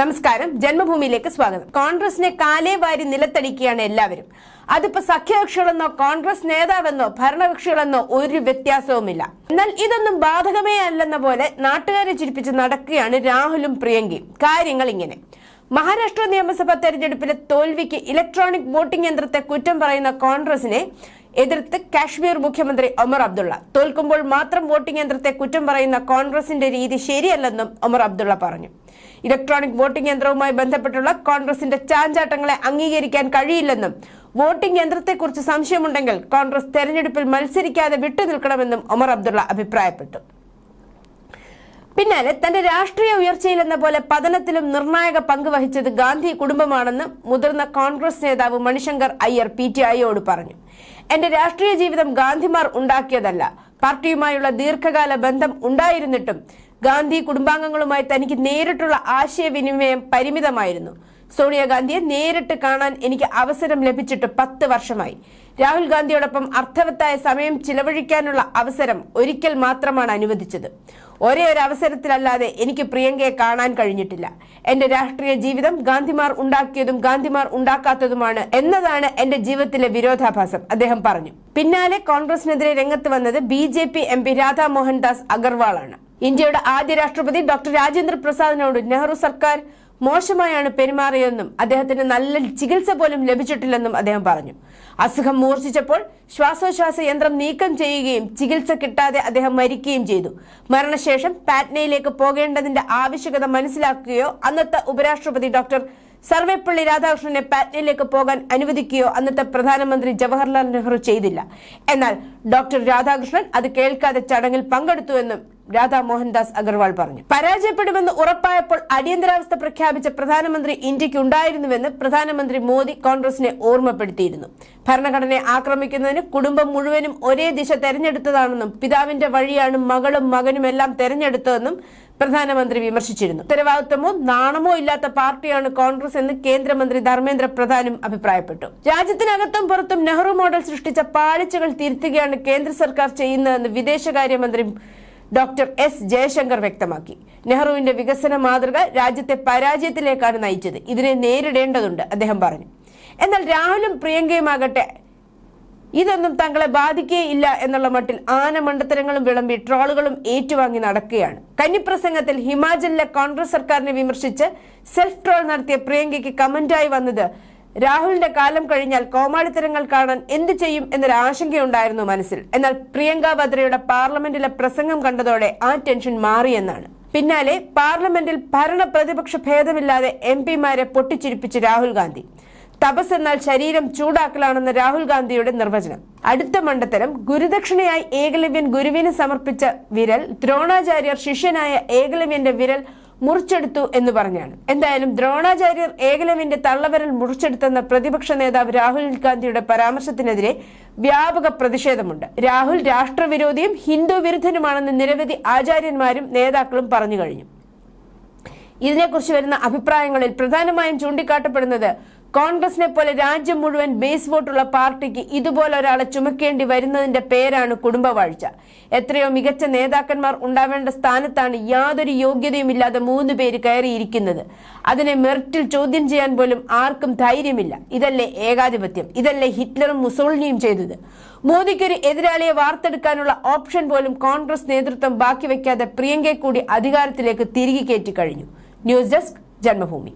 നമസ്കാരം. ജന്മഭൂമിയിലേക്ക് സ്വാഗതം. കോൺഗ്രസിനെ കാലേ വാരി നിലത്തടിക്കുകയാണ് എല്ലാവരും. അതിപ്പോ സഖ്യകക്ഷികളെന്നോ കോൺഗ്രസ് നേതാവെന്നോ ഭരണകക്ഷികളെന്നോ ഒരു വ്യത്യാസവുമില്ല. എന്നാൽ ഇതൊന്നും ബാധകമേ അല്ലെന്ന പോലെ നാട്ടുകാരെ ചിരിപ്പിച്ച് നടക്കുകയാണ് രാഹുലും പ്രിയങ്കയും. കാര്യങ്ങൾ ഇങ്ങനെ. മഹാരാഷ്ട്ര നിയമസഭാ തെരഞ്ഞെടുപ്പിലെ തോൽവിക്ക് ഇലക്ട്രോണിക് വോട്ടിംഗ് യന്ത്രത്തെ കുറ്റം പറയുന്ന കോൺഗ്രസിനെ എതിർത്ത് കാശ്മീർ മുഖ്യമന്ത്രി ഒമർ അബ്ദുള്ള. തോൽക്കുമ്പോൾ മാത്രം വോട്ടിംഗ് യന്ത്രത്തെ കുറ്റം പറയുന്ന കോൺഗ്രസിന്റെ രീതി ശരിയല്ലെന്നും ഒമർ അബ്ദുള്ള പറഞ്ഞു. ഇലക്ട്രോണിക് വോട്ടിംഗ് യന്ത്രവുമായി ബന്ധപ്പെട്ടുള്ള കോൺഗ്രസിന്റെ ചാഞ്ചാട്ടങ്ങളെ അംഗീകരിക്കാൻ കഴിയില്ലെന്നും വോട്ടിംഗ് യന്ത്രത്തെക്കുറിച്ച് സംശയമുണ്ടെങ്കിൽ കോൺഗ്രസ് തെരഞ്ഞെടുപ്പിൽ മത്സരിക്കാതെ വിട്ടുനിൽക്കണമെന്നും ഒമർ അബ്ദുള്ള അഭിപ്രായപ്പെട്ടു. പിന്നാലെ തന്റെ രാഷ്ട്രീയ ഉയർച്ചയിൽ എന്ന പോലെ പതനത്തിലും നിർണായക പങ്ക് വഹിച്ചത് ഗാന്ധി കുടുംബമാണെന്ന് മുതിർന്ന കോൺഗ്രസ് നേതാവ് മണിശങ്കർ അയ്യർ പി ടി ഐയോട് പറഞ്ഞു. എന്റെ രാഷ്ട്രീയ ജീവിതം ഗാന്ധിമാർ ഉണ്ടാക്കിയതല്ല. പാർട്ടിയുമായുള്ള ദീർഘകാല ബന്ധം ഉണ്ടായിരുന്നിട്ടും ഗാന്ധി കുടുംബാംഗങ്ങളുമായി തനിക്ക് നേരിട്ടുള്ള ആശയവിനിമയം പരിമിതമായിരുന്നു. സോണിയാഗാന്ധിയെ നേരിട്ട് കാണാൻ എനിക്ക് അവസരം ലഭിച്ചിട്ട് പത്ത് വർഷമായി. രാഹുൽ ഗാന്ധിയോടൊപ്പം അർത്ഥവത്തായ സമയം ചിലവഴിക്കാനുള്ള അവസരം ഒരിക്കൽ മാത്രമാണ് അനുവദിച്ചത്. ഒരേ ഒരു അവസരത്തിലല്ലാതെ എനിക്ക് പ്രിയങ്കയെ കാണാൻ കഴിഞ്ഞിട്ടില്ല. എന്റെ രാഷ്ട്രീയ ജീവിതം ഗാന്ധിമാർ ഉണ്ടാക്കിയതും ഗാന്ധിമാർ ഉണ്ടാക്കാത്തതുമാണ് എന്നതാണ് എന്റെ ജീവിതത്തിലെ വിരോധാഭാസം അദ്ദേഹം പറഞ്ഞു. പിന്നാലെ കോൺഗ്രസിനെതിരെ രംഗത്ത് വന്നത് B J P M P Radha Mohan Das അഗർവാളാണ്. ഇന്ത്യയുടെ ആദ്യ രാഷ്ട്രപതി ഡോക്ടർ രാജേന്ദ്ര പ്രസാദിനോട് നെഹ്റു സർക്കാർ മോശമായാണ് പെരുമാറിയതെന്നും അദ്ദേഹത്തിന് നല്ല ചികിത്സ പോലും ലഭിച്ചിട്ടില്ലെന്നും അദ്ദേഹം പറഞ്ഞു. അസുഖം മൂർച്ഛിച്ചപ്പോൾ ശ്വാസോച്ഛ്വാസ യന്ത്രം നീക്കം ചെയ്യുകയും ചികിത്സ കിട്ടാതെ അദ്ദേഹം മരിക്കുകയും ചെയ്തു. മരണശേഷം പാറ്റ്നയിലേക്ക് പോകേണ്ടതിന്റെ ആവശ്യകത മനസ്സിലാക്കുകയോ അന്നത്തെ ഉപരാഷ്ട്രപതി ഡോക്ടർ സർവേപ്പള്ളി രാധാകൃഷ്ണനെ പാറ്റ്നയിലേക്ക് പോകാൻ അനുവദിക്കുകയോ അന്നത്തെ പ്രധാനമന്ത്രി ജവഹർലാൽ നെഹ്റു ചെയ്തില്ല. എന്നാൽ ഡോക്ടർ രാധാകൃഷ്ണൻ അത് കേൾക്കാതെ ചടങ്ങിൽ പങ്കെടുത്തുവെന്നും രാധാ മോഹൻദാസ് അഗർവാൾ പറഞ്ഞു. പരാജയപ്പെടുമെന്ന് ഉറപ്പായപ്പോൾ അടിയന്തരാവസ്ഥ പ്രഖ്യാപിച്ച പ്രധാനമന്ത്രി ഇന്ത്യയ്ക്ക് ഉണ്ടായിരുന്നുവെന്ന് പ്രധാനമന്ത്രി മോദി കോൺഗ്രസിനെ ഓർമ്മപ്പെടുത്തിയിരുന്നു. ഭരണഘടനയെ ആക്രമിക്കുന്നതിന് കുടുംബം മുഴുവനും ഒരേ ദിശ തെരഞ്ഞെടുത്തതാണെന്നും പിതാവിന്റെ വഴിയാണ് മകളും മകനും എല്ലാം തെരഞ്ഞെടുത്തതെന്നും പ്രധാനമന്ത്രി വിമർശിച്ചിരുന്നു. ഉത്തരവാദിത്വമോ നാണമോ ഇല്ലാത്ത പാർട്ടിയാണ് കോൺഗ്രസ് എന്ന് കേന്ദ്രമന്ത്രി ധർമ്മേന്ദ്ര പ്രധാനും അഭിപ്രായപ്പെട്ടു. രാജ്യത്തിനകത്തും പുറത്തും നെഹ്റു മോഡൽ സൃഷ്ടിച്ച പാളിച്ചകൾ തിരുത്തുകയാണ് കേന്ദ്ര സർക്കാർ ചെയ്യുന്നതെന്ന് വിദേശകാര്യമന്ത്രി ഡോക്ടർ എസ് ജയശങ്കർ വ്യക്തമാക്കി. നെഹ്റുവിന്റെ വികസന മാതൃക രാജ്യത്തെ പരാജയത്തിലേക്കാണ് നയിച്ചത്. ഇതിനെ നേരിടേണ്ടതുണ്ട് അദ്ദേഹം പറഞ്ഞു. എന്നാൽ രാഹുലും പ്രിയങ്കയുമാകട്ടെ ഇതൊന്നും തങ്ങളെ ബാധിക്കുകയില്ല എന്നുള്ള മട്ടിൽ ആന മണ്ടത്തരങ്ങളും വിളമ്പി ട്രോളുകളും ഏറ്റുവാങ്ങി നടക്കുകയാണ്. കന്നിപ്രസംഗത്തിൽ ഹിമാചലിലെ കോൺഗ്രസ് സർക്കാരിനെ വിമർശിച്ച് സെൽഫ് ട്രോൾ നടത്തിയ പ്രിയങ്കയ്ക്ക് കമന്റായി വന്നത് രാഹുലിന്റെ കാലം കഴിഞ്ഞാൽ കോമാളിത്തരങ്ങൾ കാണാൻ എന്ത് ചെയ്യും എന്നൊരു ആശങ്കയുണ്ടായിരുന്നു മനസ്സിൽ. എന്നാൽ പ്രിയങ്ക വദ്രയുടെ പാർലമെന്റിലെ പ്രസംഗം കണ്ടതോടെ ആ ടെൻഷൻ മാറിയെന്നാണ്. പിന്നാലെ പാർലമെന്റിൽ ഭരണ പ്രതിപക്ഷ ഭേദമില്ലാതെ എം പിമാരെ പൊട്ടിച്ചിരിപ്പിച്ച് രാഹുൽ ഗാന്ധി. തപസ് എന്നാൽ ശരീരം ചൂടാക്കലാണെന്ന് രാഹുൽ ഗാന്ധിയുടെ നിർവചനം. അടുത്ത മണ്ഡത്തരം ഗുരുദക്ഷിണയായി ഏകലവ്യൻ ഗുരുവിന് സമർപ്പിച്ച വിരൽ ദ്രോണാചാര്യർ ശിഷ്യനായ ഏകലവ്യന്റെ വിരൽ മുറിച്ചെടുത്തു എന്ന് പറഞ്ഞാണ്. എന്തായാലും ദ്രോണാചാര്യർ ഏകലവിന്റെ തള്ളവരൽ മുറിച്ചെടുത്തെന്ന പ്രതിപക്ഷ നേതാവ് രാഹുൽ ഗാന്ധിയുടെ പരാമർശത്തിനെതിരെ വ്യാപക പ്രതിഷേധമുണ്ട്. രാഹുൽ രാഷ്ട്രവിരോധിയും ഹിന്ദു വിരുദ്ധനുമാണെന്ന് നിരവധി ആചാര്യന്മാരും നേതാക്കളും പറഞ്ഞു കഴിഞ്ഞു. ഇതിനെക്കുറിച്ച് വരുന്ന അഭിപ്രായങ്ങളിൽ പ്രധാനമായും ചൂണ്ടിക്കാട്ടപ്പെടുന്നത് കോൺഗ്രസിനെ പോലെ രാജ്യം മുഴുവൻ ബേസ് വോട്ടുള്ള പാർട്ടിക്ക് ഇതുപോലെ ഒരാളെ ചുമക്കേണ്ടി വരുന്നതിന്റെ പേരാണ് കുടുംബവാഴ്ച. എത്രയോ മികച്ച നേതാക്കന്മാർ ഉണ്ടാവേണ്ട സ്ഥാനത്താണ് യാതൊരു യോഗ്യതയുമില്ലാതെ മൂന്ന് പേര് കയറിയിരിക്കുന്നത്. അതിനെ മെറിറ്റിൽ ചോദ്യം ചെയ്യാൻ പോലും ആർക്കും ധൈര്യമില്ല. ഇതല്ലേ ഏകാധിപത്യം? ഇതല്ലേ ഹിറ്റ്ലറും മുസോളിനിയും ചെയ്തത്? മോദിക്കൊരു എതിരാളിയെ വാർത്തെടുക്കാനുള്ള ഓപ്ഷൻ പോലും കോൺഗ്രസ് നേതൃത്വം ബാക്കി വയ്ക്കാതെ പ്രിയങ്കയെ കൂടി അധികാരത്തിലേക്ക് തിരികെ കയറ്റി കഴിഞ്ഞു. News desk Janmabhumi.